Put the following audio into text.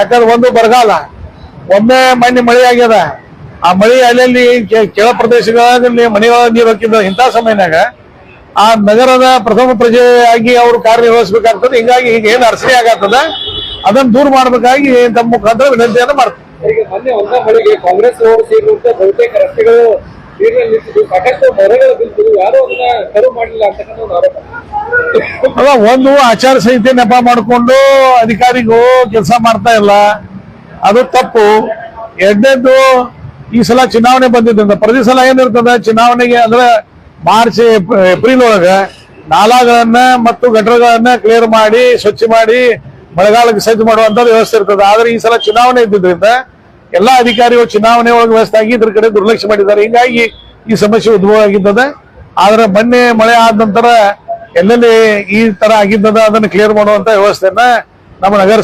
ಯಾಕಂದ್ರೆ ಒಂದು ಬರಗಾಲ, ಒಮ್ಮೆ ಮೊನ್ನೆ ಮಳೆ ಆಗ್ಯದ, ಆ ಮಳೆ ಅಲ್ಲಲ್ಲಿ ಕೆಳ ಪ್ರದೇಶಗಳಲ್ಲಿ ಮನೆಯೊಳಗೆ ನೀರು ಹಾಕಿದ್ದ ಇಂಥ ಸಮಯನಾಗ ಆ ನಗರದ ಪ್ರಥಮ ಪ್ರಜೆಯಾಗಿ ಅವರು ಕಾರ್ಯನಿರ್ವಹಿಸಬೇಕಾಗ್ತದೆ. ಹಿಂಗಾಗಿ ಈಗ ಏನು ಅರಸಣೆ ಆಗತ್ತದ ಅದನ್ನ ದೂರ ಮಾಡ್ಬೇಕಾಗಿ ತಮ್ಮ ಮುಖಾಂತರ ವಿನಂತಿಯನ್ನು ಮಾಡ್ತಾರೆ ಮೊನ್ನೆ ಒಂದ ಮಳೆಗೆ ಕಾಂಗ್ರೆಸ್ ಅವರು ಸೇರಿರುವಂತ ಬಹುತೇಕ ರಸ್ತೆಗಳು ನೀರಿನಲ್ಲಿ ನಿಂತಿದ್ದು ಸಾಕಷ್ಟು ಮರಗಳು ಬಿದ್ದು ಯಾರು ಅದನ್ನ ಕರು ಮಾಡಲಿಲ್ಲ ಅಂತಕ್ಕಂಥ ಒಂದು ಆರೋಪ. ಅಲ್ಲ, ಒಂದು ಆಚಾರ ಸಂಹಿತೆ ನೆಪ ಮಾಡಿಕೊಂಡು ಅಧಿಕಾರಿಗೂ ಕೆಲಸ ಮಾಡ್ತಾ ಇಲ್ಲ. ಅದು ತಪ್ಪು. ಎರಡನೇದು ಈ ಸಲ ಚುನಾವಣೆ ಬಂದಿದ್ದರಿಂದ ಪ್ರತಿ ಸಲ ಏನಿರ್ತದೆ, ಚುನಾವಣೆಗೆ ಅಂದ್ರೆ ಮಾರ್ಚ್ ಏಪ್ರಿಲ್ ಒಳಗ ನಾಲಾಗಳನ್ನ ಮತ್ತು ಗಟರಗಳನ್ನ ಕ್ಲಿಯರ್ ಮಾಡಿ, ಸ್ವಚ್ಛ ಮಾಡಿ, ಮಳೆಗಾಲಕ್ಕೆ ಸಜ್ಜು ಮಾಡುವಂತ ವ್ಯವಸ್ಥೆ ಇರ್ತದೆ. ಆದ್ರೆ ಈ ಸಲ ಚುನಾವಣೆ ಇದ್ದಿದ್ರಿಂದ ಎಲ್ಲಾ ಅಧಿಕಾರಿಗಳು ಚುನಾವಣೆ ಒಳಗೆ ವ್ಯವಸ್ಥೆ ಆಗಿ ಇದ್ರ ಕಡೆ ದುರ್ಲಕ್ಷ್ಯ ಮಾಡಿದ್ದಾರೆ. ಹಿಂಗಾಗಿ ಈ ಸಮಸ್ಯೆ ಉದ್ಭವ ಆಗಿದ್ದದೆ. ಆದ್ರೆ ಮೊನ್ನೆ ಮಳೆ ಆದ ನಂತರ ಎಲ್ಲೆಲ್ಲಿ ಈ ತರ ಆಗಿದ್ದದ ಅದನ್ನ ಕ್ಲಿಯರ್ ಮಾಡುವಂತ ವ್ಯವಸ್ಥೆಯನ್ನ ನಮ್ಮ ನಗರ